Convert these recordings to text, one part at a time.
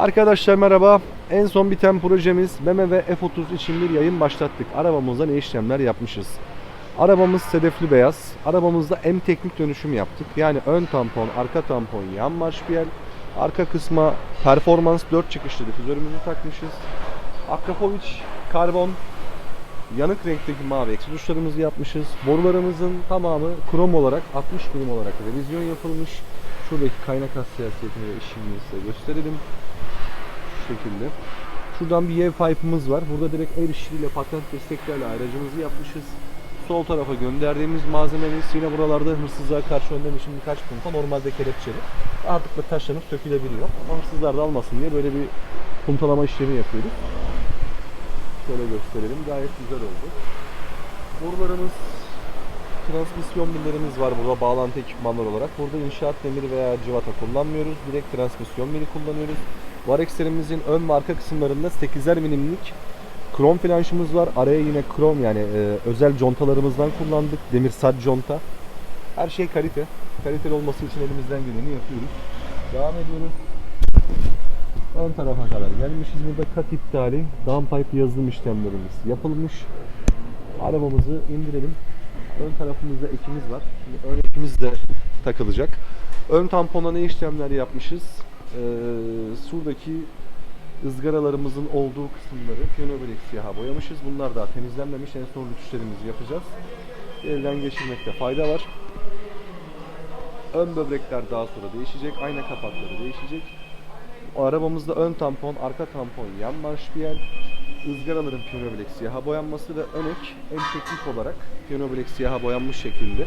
Arkadaşlar merhaba. En son biten projemiz BMW F30 için bir yayın başlattık. Arabamızda ne işlemler yapmışız? Arabamız sedefli beyaz. Arabamızda M teknik dönüşüm yaptık. Yani ön tampon, arka tampon, yan marşpiyel. Arka kısma performans 4 çıkışlı difüzörümüzü takmışız. Akrapovic karbon yanık renkteki mavi eksi tuşlarımızı yapmışız. Borularımızın tamamı krom olarak 60 milim olarak revizyon yapılmış. Şuradaki kaynak hassasiyetini ve işini size gösterelim. Şekilde. Şuradan bir yev pipe'ımız var. Burada direkt el işçiliğiyle patent desteklerle ayracımızı yapmışız. Sol tarafa gönderdiğimiz malzememiz yine buralarda hırsızlığa karşı önlem için birkaç punta normalde kelepçeli. Rahatlıkla taşlanıp sökülebiliyor. Ama hırsızlar da almasın diye böyle bir puntalama işlemi yapıyoruz. Şöyle gösterelim. Gayet güzel oldu. Borularımız, transmisyon millerimiz var burada bağlantı ekipmanlar olarak. Burada inşaat demiri veya civata kullanmıyoruz. Direkt transmisyon mili kullanıyoruz. Varexlerimizin ön ve arka kısımlarında 8'er milimlik krom flanşımız var. Araya yine krom yani e, özel contalarımızdan kullandık. Demir sad conta. Her şey kalite. Kaliteli olması için elimizden geleni yapıyoruz. Devam ediyoruz. Ön tarafa kadar gelmişiz. Burada kat iptali, downpipe yazılım işlemlerimiz yapılmış. Arabamızı indirelim. Ön tarafımızda ekimiz var. Şimdi ön ekimiz de takılacak. Ön tampona ne işlemler yapmışız? Ee, şuradaki ızgaralarımızın olduğu kısımları piyanobelik siyaha boyamışız. Bunlar daha temizlenmemiş. En son rütüşlerimizi yapacağız. Elden geçirmekte fayda var. Ön böbrekler daha sonra değişecek. Ayna kapakları değişecek. Arabamızda ön tampon, arka tampon, yan marşpiyel, ızgaraların piyanobilek siyaha boyanması ve ön ek en teknik olarak piyanobilek siyaha boyanmış şekilde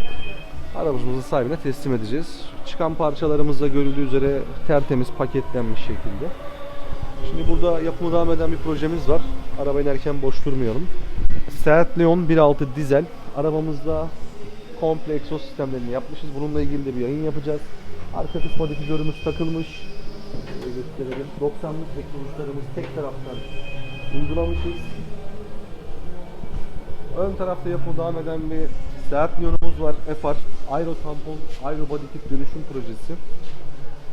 arabamızın sahibine teslim edeceğiz. Çıkan parçalarımızda görüldüğü üzere tertemiz paketlenmiş şekilde. Şimdi burada yapımı devam eden bir projemiz var. Araba inerken boş durmayalım. Seat Leon 1.6 dizel. Arabamızda komple egzoz sistemlerini yapmışız. Bununla ilgili de bir yayın yapacağız. Arka kısma difüzörümüz takılmış. Şöyle gösterelim. 90'lık ekranlarımız tek taraftan uygulamışız. Ön tarafta yapımı devam eden bir Seat Leon'umuz var. FR. Aero tampon, aero body kit dönüşüm projesi.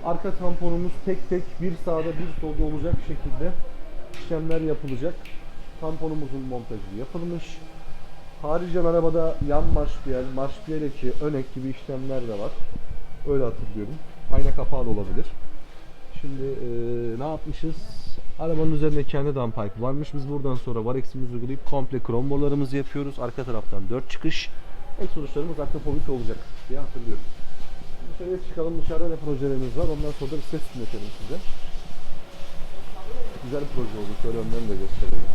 Arka tamponumuz tek tek bir sağda bir solda olacak şekilde işlemler yapılacak. Tamponumuzun montajı yapılmış. Haricen arabada yan marşpiyel, marşpiyel eki, ön ek gibi işlemler de var. Öyle hatırlıyorum. Ayna kapağı da olabilir. Şimdi eee, ne yapmışız? Arabanın üzerinde kendi downpipe varmış. Biz buradan sonra vareximizi uygulayıp komple krom borularımızı yapıyoruz. Arka taraftan 4 çıkış. Ek sonuçlarımız arka polis olacak diye hatırlıyorum. Dışarıya çıkalım. Dışarıda ne projelerimiz var. Ondan sonra da bir ses dinletelim size. Güzel bir proje oldu. Şöyle önden de gösterelim.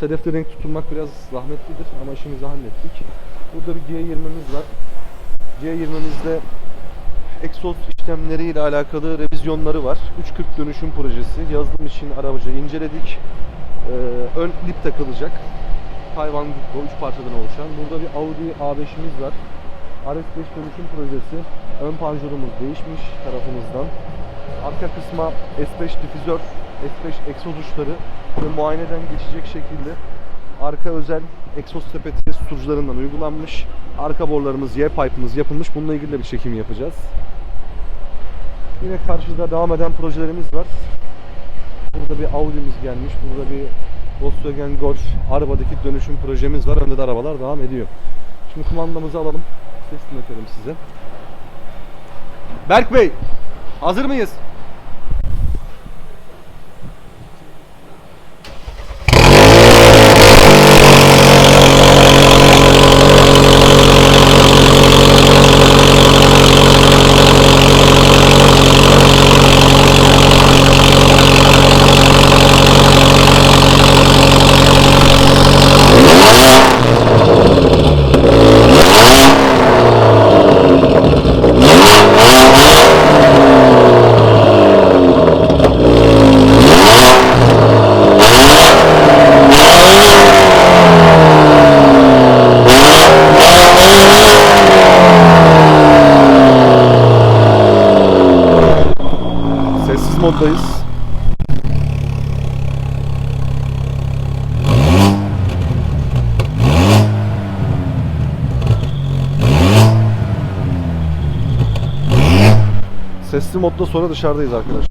Sedefli renk tutulmak biraz zahmetlidir ama işimizi hallettik. Burada bir G20'miz var. G20'mizde egzoz işlemleriyle alakalı revizyonları var. 340 dönüşüm projesi. Yazılım için arabacı inceledik. Ee, ön lip takılacak. Tayvan Gukko 3 parçadan oluşan. Burada bir Audi A5'imiz var. RS5 dönüşüm projesi. Ön panjurumuz değişmiş tarafımızdan. Arka kısma S5 difüzör, S5 egzoz uçları ve muayeneden geçecek şekilde arka özel egzoz sepeti susturucularından uygulanmış. Arka borularımız, Y pipe'ımız yapılmış. Bununla ilgili de bir çekim yapacağız. Yine karşıda devam eden projelerimiz var. Burada bir Audi'miz gelmiş. Burada bir Volkswagen Golf arabadaki dönüşüm projemiz var. Önde de arabalar devam ediyor. Şimdi kumandamızı alalım. Ses dinletelim size. Berk Bey, hazır mıyız? yoldayız. Sesli modda sonra dışarıdayız arkadaşlar.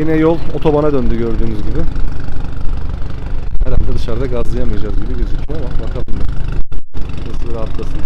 Yine yol otobana döndü gördüğünüz gibi. Herhalde dışarıda gazlayamayacağız gibi gözüküyor ama bakalım. Burası rahatlasın.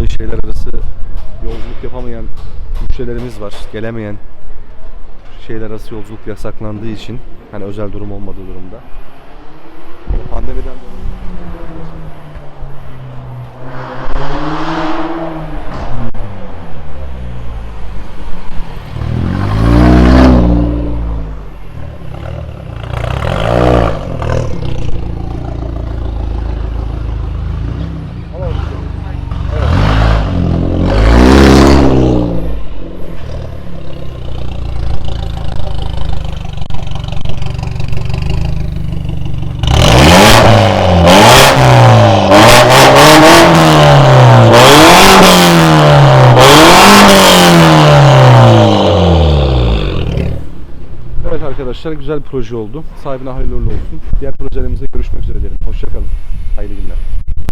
Dolayı şehirler arası yolculuk yapamayan müşterilerimiz var. Gelemeyen şehirler arası yolculuk yasaklandığı için hani özel durum olmadığı durumda. Pandemiden dolayı arkadaşlar güzel bir proje oldu. Sahibine hayırlı olsun. Diğer projelerimizde görüşmek üzere diyelim. Hoşçakalın. Hayırlı günler.